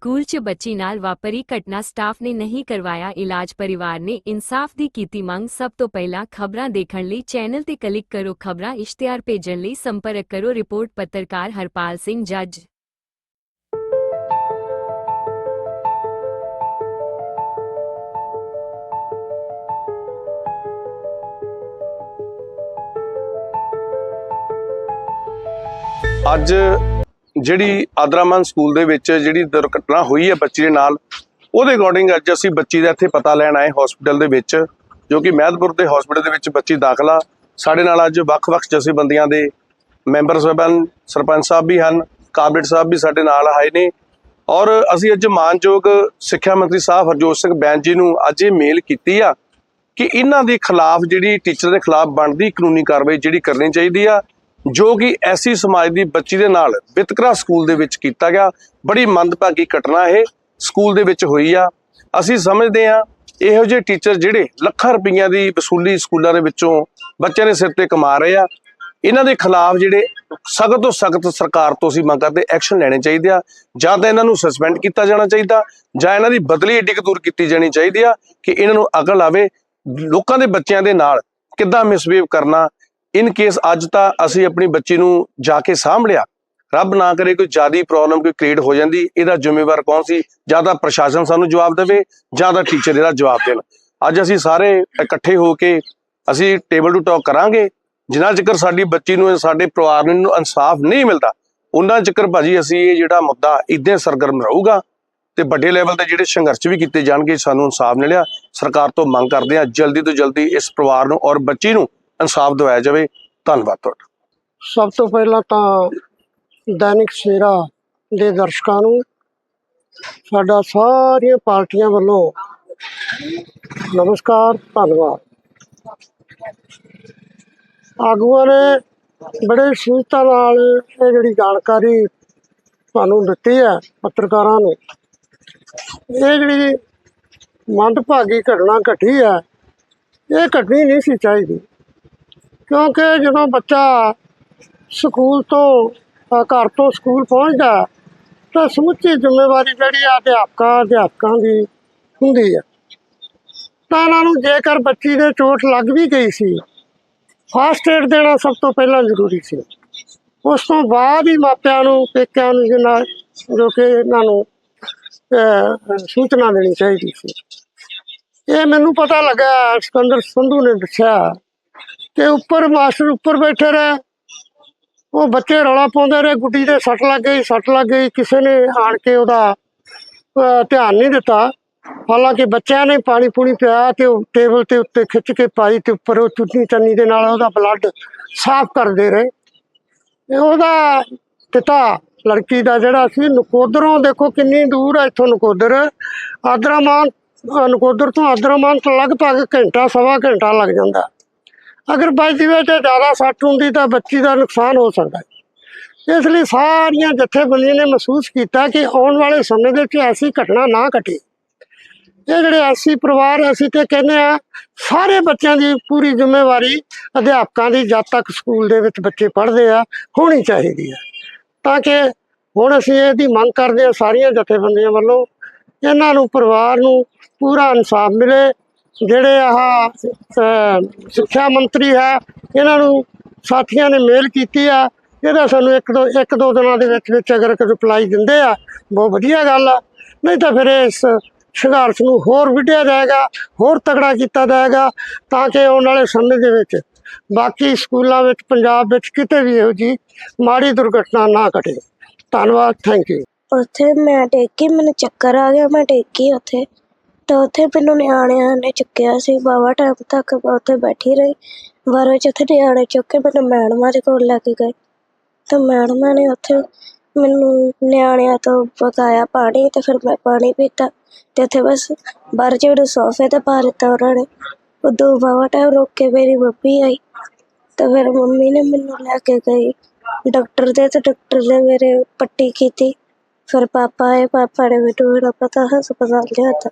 School 'ਚ ਬੱਚੀ ਨਾਲ ਵਾਪਰੀ ਘਟਨਾ ਸਟਾਫ ਨੇ ਨਹੀਂ ਕਰਵਾਇਆ ਇਲਾਜ ਪਰਿਵਾਰ ਨੇ ਇਨਸਾਫ ਦੀ ਕੀਤੀ ਮੰਗ ਸਭ ਤੋਂ ਪਹਿਲਾਂ ਖਬਰਾਂ ਦੇਖਣ ਲਈ ਚੈਨਲ ਤੇ ਕਲਿੱਕ ਕਰੋ ਖਬਰਾਂ ਇਸ਼ਤਿਹਾਰ ਭੇਜਣ ਲਈ ਸੰਪਰਕ ਕਰੋ ਰਿਪੋਰਟ ਪੱਤਰਕਾਰ ਹਰਪਾਲ ਸਿੰਘ ਜੱਜ ਅੱਜ ਜਿਹੜੀ ਆਦਰਾਮਨ ਸਕੂਲ ਦੇ ਵਿੱਚ ਜਿਹੜੀ ਦੁਰਘਟਨਾ ਹੋਈ ਹੈ ਬੱਚੀ ਦੇ ਨਾਲ, ਉਹਦੇ ਅਕੋਰਡਿੰਗ ਅੱਜ ਅਸੀਂ ਬੱਚੀ ਦਾ ਇੱਥੇ ਪਤਾ ਲੈਣ ਆਏ ਹਸਪੀਟਲ ਦੇ ਵਿੱਚ, ਜੋ ਕਿ ਮਹਿਦਪੁਰ ਦੇ ਹਸਪੀਟਲ ਦੇ ਵਿੱਚ ਬੱਚੀ ਦਾਖਲਾ। ਸਾਡੇ ਨਾਲ ਅੱਜ ਵੱਖ-ਵੱਖ ਜਥੇਬੰਦੀਆਂ ਦੇ ਮੈਂਬਰ ਸਾਹਿਬਾਨ ਸਰਪੰਚ ਸਾਹਿਬ ਵੀ ਹਨ ਕਾਬਨੇਟ ਸਾਹਿਬ ਵੀ ਸਾਡੇ ਨਾਲ ਆਏ ਨੇ। ਔਰ ਅਸੀਂ ਅੱਜ ਮਾਨਯੋਗ ਸਿੱਖਿਆ ਮੰਤਰੀ ਸਾਹਿਬ ਹਰਜੋਤ ਸਿੰਘ ਬੈਂਸ ਜੀ ਨੂੰ ਅੱਜ ਇਹ ਮੇਲ ਕੀਤੀ ਆ ਕਿ ਇਹਨਾਂ ਦੇ ਖਿਲਾਫ ਜਿਹੜੀ ਟੀਚਰ ਦੇ ਖਿਲਾਫ ਬਣਦੀ ਕਾਨੂੰਨੀ ਕਾਰਵਾਈ ਜਿਹੜੀ ਕਰਨੀ ਚਾਹੀਦੀ ਆ ਜੋ ਕਿ ਐਸੀ ਸਮਾਜ ਦੀ ਬੱਚੀ ਦੇ ਨਾਲ ਵਿਤਕਰਾ ਸਕੂਲ ਦੇ ਵਿੱਚ ਕੀਤਾ ਗਿਆ। ਬੜੀ ਮੰਦਭਾਗੀ ਘਟਨਾ ਇਹ ਸਕੂਲ ਦੇ ਵਿੱਚ ਹੋਈ ਆ। ਅਸੀਂ ਸਮਝਦੇ ਆ ਇਹੋ ਜਿਹੇ ਟੀਚਰ ਜਿਹੜੇ ਲੱਖਾਂ ਰੁਪਈਆਂ ਦੀ ਵਸੂਲੀ ਸਕੂਲਾਂ ਦੇ ਵਿੱਚੋਂ ਬੱਚਿਆਂ ਦੇ ਸਿਰ ਤੇ ਕਮਾ ਰਹੇ ਆ। ਇਹਨਾਂ ਦੇ ਖਿਲਾਫ ਜਿਹੜੇ ਸਖਤ ਤੋਂ ਸਖਤ ਸਰਕਾਰ ਤੋਂ ਅਸੀਂ ਮੰਗ ਕਰਦੇ, ਐਕਸ਼ਨ ਲੈਣੇ ਚਾਹੀਦੇ ਆ। ਜਾਂ ਤਾਂ ਇਹਨਾਂ ਨੂੰ ਸਸਪੈਂਡ ਕੀਤਾ ਜਾਣਾ ਚਾਹੀਦਾ, ਜਾਂ ਇਹਨਾਂ ਦੀ ਬਦਲੀ ਏਡੀ ਕੁ ਦੂਰ ਕੀਤੀ ਜਾਣੀ ਚਾਹੀਦੀ ਆ ਕਿ ਇਹਨਾਂ ਨੂੰ ਅਕਲ ਆਵੇ। ਲੋਕਾਂ ਦੇ ਬੱਚਿਆਂ ਦੇ ਨਾਲ ਕਿੱਦਾਂ ਮਿਸਬੀਹੇਵ ਕਰਨਾ ਇਨ ਕੇਸ ਅੱਜ ਤਾਂ ਅਸੀਂ ਆਪਣੀ ਬੱਚੀ ਨੂੰ ਜਾ ਕੇ ਸਾਂਭ ਲਿਆ ਰੱਬ ਨਾ ਕਰੇ ਕੋਈ ਜਿਆਦੀ ਪ੍ਰੋਬਲਮ ਕੋਈ ਕ੍ਰੀਏਟ ਹੋ ਜਾਂਦੀ, ਇਹਦਾ ਜ਼ਿੰਮੇਵਾਰ ਕੌਣ ਸੀ? ਜਾਂ ਤਾਂ ਪ੍ਰਸ਼ਾਸਨ ਸਾਨੂੰ ਜਵਾਬ ਦੇਵੇ, ਜਾਂ ਤਾਂ ਟੀਚਰ ਇਹਦਾ ਜਵਾਬ ਦੇਣ। ਅੱਜ ਅਸੀਂ ਸਾਰੇ ਇਕੱਠੇ ਹੋ ਕੇ ਅਸੀਂ ਟੇਬਲ ਟੂ ਟਾਕ ਕਰਾਂਗੇ। ਜਿੰਨਾ ਚਿਰ ਸਾਡੀ ਬੱਚੀ ਨੂੰ, ਸਾਡੇ ਪਰਿਵਾਰ ਨੂੰ ਇਨਸਾਫ ਨਹੀਂ ਮਿਲਦਾ ਉਹਨਾਂ ਚਿਰ ਭਾਜੀ ਅਸੀਂ ਇਹ ਜਿਹੜਾ ਮੁੱਦਾ ਇਦਾਂ ਸਰਗਰਮ ਰਹੂਗਾ ਤੇ ਵੱਡੇ ਲੈਵਲ ਤੇ ਜਿਹੜੇ ਸੰਘਰਸ਼ ਵੀ ਕੀਤੇ ਜਾਣਗੇ, ਸਾਨੂੰ ਇਨਸਾਫ ਮਿਲਿਆ। ਸਰਕਾਰ ਤੋਂ ਮੰਗ ਕਰਦੇ ਹਾਂ ਜਲਦੀ ਤੋਂ ਜਲਦੀ ਇਸ ਪਰਿਵਾਰ ਨੂੰ ਔਰ ਬੱਚੀ ਨੂੰ ਇਨਸਾਫ ਦਿਵਾਇਆ ਜਾਵੇ। ਧੰਨਵਾਦ ਤੁਹਾਡਾ। ਸਭ ਤੋਂ ਪਹਿਲਾਂ ਤਾਂ ਦੈਨਿਕ ਸ਼ੇਰਾ ਦੇ ਦਰਸ਼ਕਾਂ ਨੂੰ ਸਾਡਾ ਸਾਰੀਆਂ ਪਾਰਟੀਆਂ ਵੱਲੋਂ ਨਮਸਕਾਰ, ਧੰਨਵਾਦ। ਆਗੂਆਂ ਨੇ ਬੜੇ ਸੂਝਤਾ ਨਾਲ ਇਹ ਜਿਹੜੀ ਜਾਣਕਾਰੀ ਤੁਹਾਨੂੰ ਦਿੱਤੀ ਹੈ ਪੱਤਰਕਾਰਾਂ ਨੂੰ, ਇਹ ਜਿਹੜੀ ਮੰਦਭਾਗੀ ਘਟਨਾ ਘਟੀ ਹੈ, ਇਹ ਘਟਣੀ ਨਹੀਂ ਸੀ ਚਾਹੀਦੀ। ਕਿਉਂਕਿ ਜਦੋਂ ਬੱਚਾ ਸਕੂਲ ਤੋਂ ਘਰ ਤੋਂ ਸਕੂਲ ਪਹੁੰਚਦਾ ਤਾਂ ਸਮੁੱਚੀ ਜ਼ਿੰਮੇਵਾਰੀ ਜਿਹੜੀ ਆ ਅਧਿਆਪਕਾਂ ਅਧਿਆਪਕਾਂ ਦੀ ਹੁੰਦੀ ਹੈ। ਤਾਂ ਇਹਨਾਂ ਨੂੰ ਜੇਕਰ ਬੱਚੀ ਦੇ ਚੋਟ ਲੱਗ ਵੀ ਗਈ ਸੀ ਫਾਸਟ ਏਡ ਦੇਣਾ ਸਭ ਤੋਂ ਪਹਿਲਾਂ ਜ਼ਰੂਰੀ ਸੀ। ਉਸ ਤੋਂ ਬਾਅਦ ਹੀ ਮਾਪਿਆਂ ਨੂੰ, ਪੇਕਿਆਂ ਨੂੰ ਜਿਹਨਾਂ ਜੋ ਕਿ ਇਹਨਾਂ ਨੂੰ ਸੂਚਨਾ ਦੇਣੀ ਚਾਹੀਦੀ ਸੀ। ਇਹ ਮੈਨੂੰ ਪਤਾ ਲੱਗਾ ਸਿਕੰਦਰ ਸੰਧੂ ਨੇ ਦੱਸਿਆ ਤੇ ਉੱਪਰ ਮਾਸਟਰ ਉੱਪਰ ਬੈਠੇ ਰਹੇ। ਉਹ ਬੱਚੇ ਰੌਲਾ ਪਾਉਂਦੇ ਰਹੇ, ਗੁੱਡੀ ਦੇ ਸੱਟ ਲੱਗ ਗਈ, ਸੱਟ ਲੱਗ ਗਈ। ਕਿਸੇ ਨੇ ਆਣ ਕੇ ਉਹਦਾ ਧਿਆਨ ਨਹੀਂ ਦਿੱਤਾ। ਹਾਲਾਂਕਿ ਬੱਚਿਆਂ ਨੇ ਪਾਣੀ ਪੂਣੀ ਪਿਆ ਤੇ ਉਹ ਟੇਬਲ ਤੇ ਉੱਤੇ ਖਿੱਚ ਕੇ ਪਾਈ ਤੇ ਉੱਪਰ ਉਹ ਚੁੰਨੀ ਚੰਨੀ ਦੇ ਨਾਲ ਉਹਦਾ ਬਲੱਡ ਸਾਫ਼ ਕਰਦੇ ਰਹੇ। ਤੇ ਉਹਦਾ ਪਿਤਾ, ਲੜਕੀ ਦਾ ਜਿਹੜਾ ਸੀ, ਨਕੋਦਰੋਂ ਦੇਖੋ ਕਿੰਨੀ ਦੂਰ ਹੈ ਇੱਥੋਂ ਨਕੋਦਰ। ਆਦਰਾਮਾਨ ਨਕੋਦਰ ਤੋਂ ਆਦਰਾਮਾਨ ਲਗਭਗ ਘੰਟਾ, ਸਵਾ ਘੰਟਾ ਲੱਗ ਜਾਂਦਾ। ਅਗਰ ਬੱਚਦੀ ਵਿੱਚ ਜ਼ਿਆਦਾ ਸੱਟ ਹੁੰਦੀ ਤਾਂ ਬੱਚੀ ਦਾ ਨੁਕਸਾਨ ਹੋ ਸਕਦਾ ਇਸ ਲਈ ਸਾਰੀਆਂ ਜਥੇਬੰਦੀਆਂ ਨੇ ਮਹਿਸੂਸ ਕੀਤਾ ਕਿ ਆਉਣ ਵਾਲੇ ਸਮੇਂ ਦੇ ਵਿੱਚ ਐਸੀ ਘਟਨਾ ਨਾ ਘਟੇ। ਇਹ ਜਿਹੜੇ ਐਸੀ ਪਰਿਵਾਰ ਅਸੀਂ ਤੇ ਕਹਿੰਦੇ ਆ ਸਾਰੇ ਬੱਚਿਆਂ ਦੀ ਪੂਰੀ ਜ਼ਿੰਮੇਵਾਰੀ ਅਧਿਆਪਕਾਂ ਦੀ ਜਦ ਤੱਕ ਸਕੂਲ ਦੇ ਵਿੱਚ ਬੱਚੇ ਪੜ੍ਹਦੇ ਆ, ਹੋਣੀ ਚਾਹੀਦੀ ਹੈ। ਤਾਂ ਕਿ ਹੁਣ ਅਸੀਂ ਇਹਦੀ ਮੰਗ ਕਰਦੇ ਆ ਸਾਰੀਆਂ ਜਥੇਬੰਦੀਆਂ ਵੱਲੋਂ, ਇਹਨਾਂ ਨੂੰ ਪਰਿਵਾਰ ਨੂੰ ਪੂਰਾ ਇਨਸਾਫ ਮਿਲੇ ਜਿਹੜੇ ਆਹ ਸਿੱਖਿਆ ਮੰਤਰੀ ਹੈ, ਇਹਨਾਂ ਨੂੰ ਸਾਥੀਆਂ ਨੇ ਮੇਲ ਕੀਤੀ ਆ। ਇਹਦਾ ਸਾਨੂੰ ਇੱਕ ਦੋ ਇੱਕ ਦੋ ਦਿਨਾਂ ਦੇ ਵਿੱਚ ਵਿੱਚ ਅਗਰ ਰਿਪਲਾਈ ਦਿੰਦੇ ਆ, ਬਹੁਤ ਵਧੀਆ ਗੱਲ ਆ। ਨਹੀਂ ਤਾਂ ਫਿਰ ਇਸ ਸੰਘਰਸ਼ ਨੂੰ ਹੋਰ ਵਿੱਢਿਆ ਜਾਏਗਾ, ਹੋਰ ਤਕੜਾ ਕੀਤਾ ਜਾਏਗਾ, ਤਾਂ ਕਿ ਆਉਣ ਵਾਲੇ ਸਮੇਂ ਦੇ ਵਿੱਚ ਬਾਕੀ ਸਕੂਲਾਂ ਵਿੱਚ, ਪੰਜਾਬ ਵਿੱਚ ਕਿਤੇ ਵੀ ਇਹੋ ਜੀ ਮਾੜੀ ਦੁਰਘਟਨਾ ਨਾ ਘਟੇ। ਧੰਨਵਾਦ ਥੈਂਕ ਯੂ ਉੱਥੇ ਮੈਂ ਟੇਕੀ ਮੈਨੂੰ ਚੱਕਰ ਆ ਗਿਆ, ਮੈਂ ਟੇਕੀ ਉੱਥੇ। ਤਾਂ ਉੱਥੇ ਮੈਨੂੰ ਨਿਆਣਿਆਂ ਨੇ ਚੁੱਕਿਆ ਸੀ, ਬਾਵਾ ਟਾਈਮ ਤੱਕ ਮੈਂ ਉੱਥੇ ਬੈਠੀ ਰਹੀ। ਬਾਰਾਂ ਵਿੱਚ ਉੱਥੇ ਨਿਆਣੇ ਚੁੱਕ ਕੇ ਮੈਨੂੰ ਮੈਡਮਾਂ ਦੇ ਕੋਲ ਲੈ ਕੇ ਗਏ। ਤਾਂ ਮੈਡਮਾਂ ਨੇ ਉੱਥੇ ਮੈਨੂੰ ਨਿਆਣਿਆਂ ਤੋਂ ਪਕਾਇਆ ਪਾਣੀ ਤੇ ਫਿਰ ਮੈਂ ਪਾਣੀ ਪੀਤਾ ਤੇ ਉੱਥੇ ਬਸ ਬਾਹਰ ਜਿਹੜੇ ਸੋਫੇ ਤੇ ਪਾ ਦਿੱਤਾ ਉਹਨਾਂ ਨੇ। ਉਦੋਂ ਬਾਵਾ ਟਾਈਮ ਰੁਕ ਕੇ ਮੇਰੀ ਮੰਮੀ ਆਈ। ਤਾਂ ਫਿਰ ਮੰਮੀ ਨੇ ਮੈਨੂੰ ਲੈ ਕੇ ਗਈ। ਡਾਕਟਰ ਦੇ ਤੇ ਡਾਕਟਰ ਨੇ ਮੇਰੇ ਪੱਟੀ ਕੀਤੀ। ਫਿਰ ਪਾਪਾ ਆਏ, ਪਾਪਾ ਨੇ ਮੈਨੂੰ ਮੇਰਾ ਪਤਾ ਹਸਪਤਾਲ ਲਿਆਤਾ।